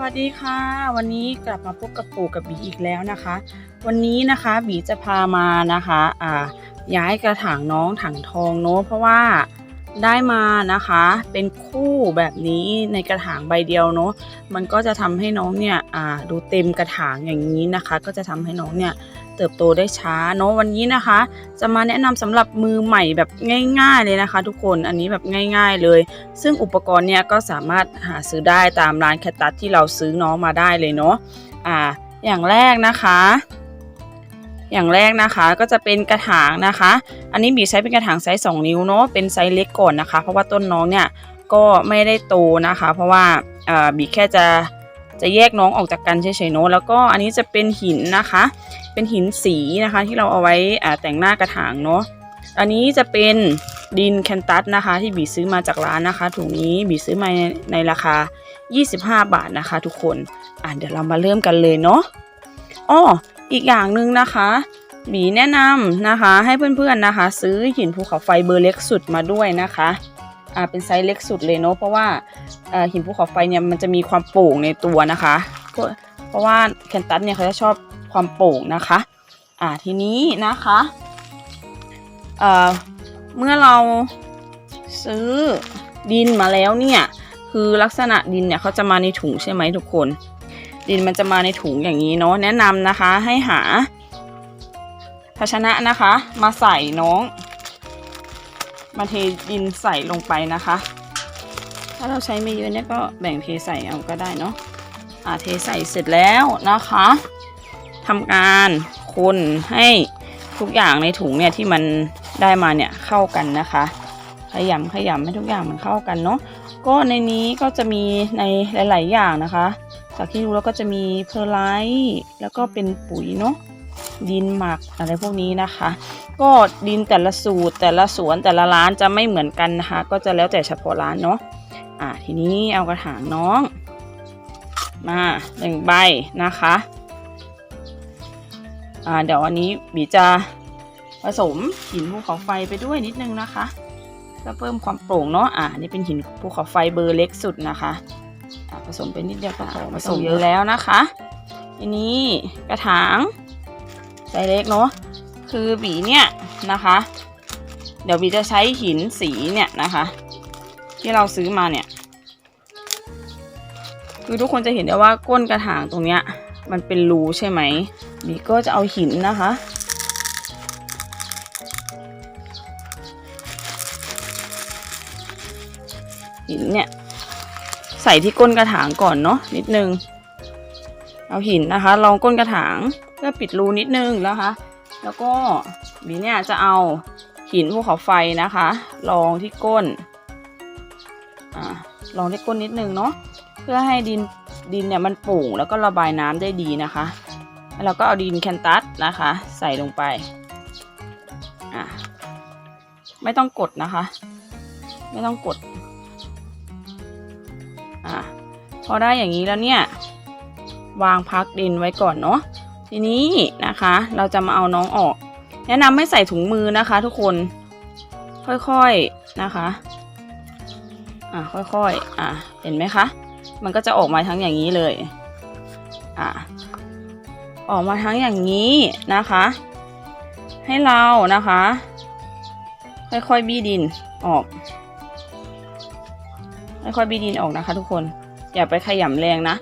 วัสดีค่ะ วันนี้กลับมาพบกับปู่กับบีอีกแล้วนะคะ วันนี้นะคะบีจะพามานะคะอ่าย้ายกระถางน้องถังทองเนาะเพราะว่าได้มานะคะ เป็นคู่แบบนี้ในกระถางใบเดียวเนาะมันก็จะทำให้น้องเนี่ยอ่าดูเต็มกระถางอย่างนี้นะคะ ก็จะทำให้น้องเนี่ย เติบโตได้ช้าเนอะวันนี้นะคะ จะมาแนะนำสำหรับมือใหม่แบบง่าย ๆ เลยนะคะ ทุกคนอันนี้แบบง่าย ๆเลย ซึ่งอุปกรณ์เนี่ยก็สามารถหาซื้อได้ตามร้านแคตตัสที่เราซื้อน้องมาได้เลยเนาะอ่า อย่างแรกนะคะอย่างแรกนะคะก็จะเป็นกระถางนะคะ อันนี้บีใช้เป็นกระถางไซส์2นิ้วเนาะเป็นไซส์เล็กก่อนนะคะ เพราะว่าต้นน้องเนี่ยก็ไม่ได้โตนะคะ เพราะว่าอ่าบีแค่จะ จะแยกน้องออกจากกันเฉยๆเนาะแล้วก็อันนี้จะเป็นหินนะคะ เป็นหินสีนะคะที่เราเอาไว้แต่งหน้ากระถางเนาะอันนี้จะเป็นดินแคนตัสนะคะ ที่บีซื้อมาจากร้านนะคะ ถุงนี้บีซื้อมาในในราคา 25 บาทนะคะ ทุกคนอะเดี๋ยวเรามาเริ่มกันเลยเนาะอ้ออีกอย่างหนึ่งนะคะบีแนะนำนะคะ ให้เพื่อนๆนะคะ ซื้อหินภูเขาไฟเบอร์เล็กสุดมาด้วยนะคะ อ่าเป็นไซส์เล็กสุดเลยเนาะเพราะว่าอ่อหินภูเขาไฟเนี่ยมันจะมีความโป่งในตัวนะคะ เพราะว่าแคนตัสเนี่ยเขาจะชอบความโป่งนะคะ อ่าทีนี้นะคะเอ่อเมื่อเราซื้อดินมาแล้วเนี่ยคือลักษณะดินเนี่ยเขาจะมาในถุงใช่ไหมทุกคน ดินมันจะมาในถุงอย่างนี้เนาะแนะนำนะคะให้หาภาชนะนะคะ มาใส่น้อง มาเทดินใส่ลงไปนะคะ ถ้าเราใช้ไม่เยอะเนี่ยก็แบ่งเทใส่เอาก็ได้เนาะอ่าเทใส่เสร็จแล้วนะคะทำการคนให้ทุกอย่างในถุงเนี่ยที่มันได้มาเนี่ยเข้ากันนะคะขยำขยำให้ทุกอย่างมันเข้ากันเนาะก็ในนี้ก็จะมีในหลาย ๆ อย่างนะคะ จากที่ดูแล้วก็จะมีเพอร์ไลท์แล้วก็เป็นปุ๋ยเนาะดินหมักอะไรพวกนี้นะคะ ก็ดินแต่ละสูตรแต่ละสวนแต่ละร้านจะไม่เหมือนกันนะคะ ก็จะแล้วแต่เฉพาะร้านเนาะอ่าทีนี้เอากระถางน้อง มาหนึ่งใบนะคะอ่าเดี๋ยววันนี้บีจะผสมหินภูเขาไฟไปด้วยนิดนึงนะคะก็เพิ่มความโปร่งเนาะอ่านี่เป็นหินภูเขาไฟเบอร์เล็กสุดนะคะอ่าผสมไปนิดเดียวก็พอผสมเยอะแล้วนะคะทีนี้กระถางไซส์เล็กเนาะ คือบีเนี่ยนะคะ เดี๋ยวบีจะใช้หินสีเนี่ยนะคะ ที่เราซื้อมาเนี่ย คือทุกคนจะเห็นได้ว่าก้นกระถางตรงเนี้ยมันเป็นรูใช่ไหมบีก็จะเอาหินนะคะหินเนี่ยใส่ที่ก้นกระถางก่อนเนาะนิดนึง เอาหินนะคะลองก้นกระถางเพื่อปิดรูนิดนึงนะคะ แล้วก็บีเนี่ยจะเอาหินภูเขาไฟนะคะลองที่ก้นอ่าลองที่ก้นนิดนึงเนาะเพื่อให้ดินดินเนี่ยมันโป่งแล้วก็ระบายน้ำได้ดีนะคะแล้วเราก็เอาดินแคนตัสนะคะ ใส่ลงไปอ่าไม่ต้องกดนะคะ ไม่ต้องกดอะพอได้อย่างนี้แล้วเนี่ยวางพักดินไว้ก่อนเนาะ ทีนี้นะคะเราจะมาเอาน้องออก แนะนำให้ใส่ถุงมือนะคะ ทุกคนค่อยๆนะคะ อะค่อยๆ อะเห็นไหมคะ มันก็จะออกมาทั้งอย่างนี้เลย อะออกมาทั้งอย่างนี้นะคะ ให้เรานะคะ ค่อยๆบี้ดินออก ค่อยๆบีดินออกนะคะ ทุกคน อย่าไปขยำแรงนะ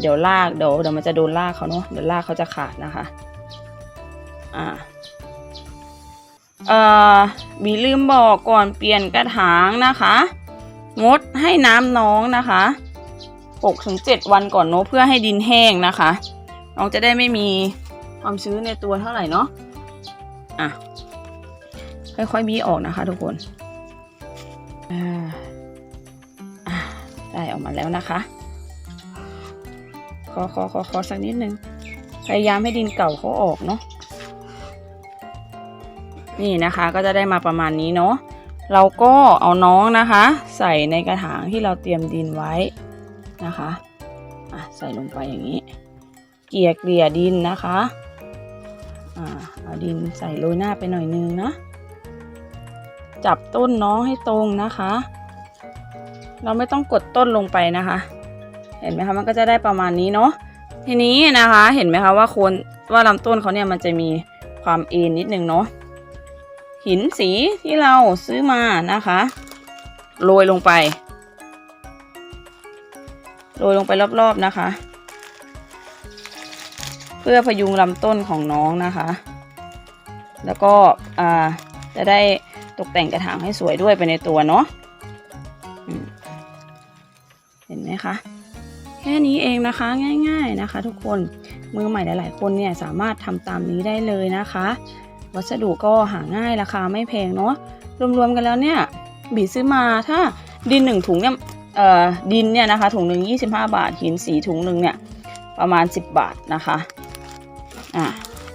เดี๋ยวลากเดี๋ยวเดี๋ยวมันจะโดนลากเขาเนาะเดี๋ยวลากเขาจะขาดนะคะ อ่าเอ่อบีลืมบอกก่อนเปลี่ยนกระถางนะคะ งดให้น้ำน้องนะคะ6ถึง7วันก่อนเนาะเพื่อให้ดินแห้งนะคะ น้องจะได้ไม่มีความชื้นในตัวเท่าไหร่เนาะอะค่อยๆบีออกนะคะทุกคนอ่าอะได้ออกมาแล้วนะคะ ขอขอขอขอสักนิดนึง พยายามให้ดินเก่าเขาออกเนาะ นี่นะคะก็จะได้มาประมาณนี้เนาะ เราก็เอาน้องนะคะ ใส่ในกระถางที่เราเตรียมดินไว้นะคะอะใส่ลงไปอย่างนี้ เกลี่ยเกลี่ยดินนะคะอ่าเอาดินใส่โรยหน้าไปหน่อยนึงนะ จับต้นน้องให้ตรงนะคะ เราไม่ต้องกดต้นลงไปนะคะ เห็นไหมคะมันก็จะได้ประมาณนี้เนาะทีนี้นะคะเห็นไหมคะว่าโคนว่าลำต้นเขาเนี่ยมันจะมีความเอ็นนิดนึงเนาะหินสีที่เราซื้อมานะคะโรยลงไปโรยลงไปรอบๆนะคะ เพื่อพยุงลำต้นของน้องนะคะ แล้วก็อ่าจะได้ตกแต่งกระถางให้สวยด้วยไปในตัวเนาะเห็นไหมคะ แค่นี้เองนะคะง่าย ๆนะคะ ทุกคนมือใหม่หลาย ๆ คนเนี่ยสามารถทำตามนี้ได้เลยนะคะ วัสดุก็หาง่ายราคาไม่แพงเนาะรวมๆกันแล้วเนี่ยบีซื้อมาถ้าดินหนึ่งถุงเนี่ยเอ่อดินเนี่ยนะคะถุงหนึ่ง25 บาท หินสีถุงหนึ่งเนี่ยประมาณ 10 บาทนะคะอ่า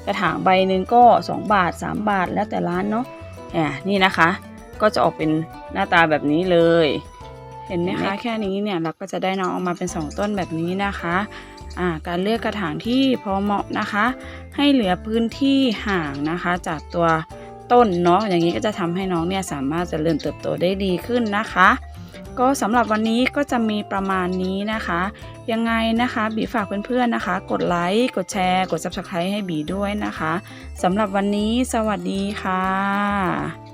กระถางใบหนึ่งก็ 2 บาท 3 บาทแล้วแต่ร้านเนาะอ่านี่นะคะก็จะออกเป็นหน้าตาแบบนี้เลย เห็นไหมคะแค่นี้เนี่ยเราก็จะได้น้องออกมาเป็น 2 ต้นแบบนี้นะคะอ่าการเลือกกระถางที่พอเหมาะนะคะ ให้เหลือพื้นที่ห่างนะคะ จากตัวต้นเนาะอย่างนี้ก็จะทำให้น้องเนี่ยสามารถเจริญเติบโตได้ดีขึ้นนะคะ ก็สำหรับวันนี้ก็จะมีประมาณนี้นะคะ ยังไงนะคะบีฝากเพื่อนๆนะคะ กดไลค์กดแชร์ กด subscribe ให้บีด้วยนะคะสำหรับวันนี้สวัสดีค่ะ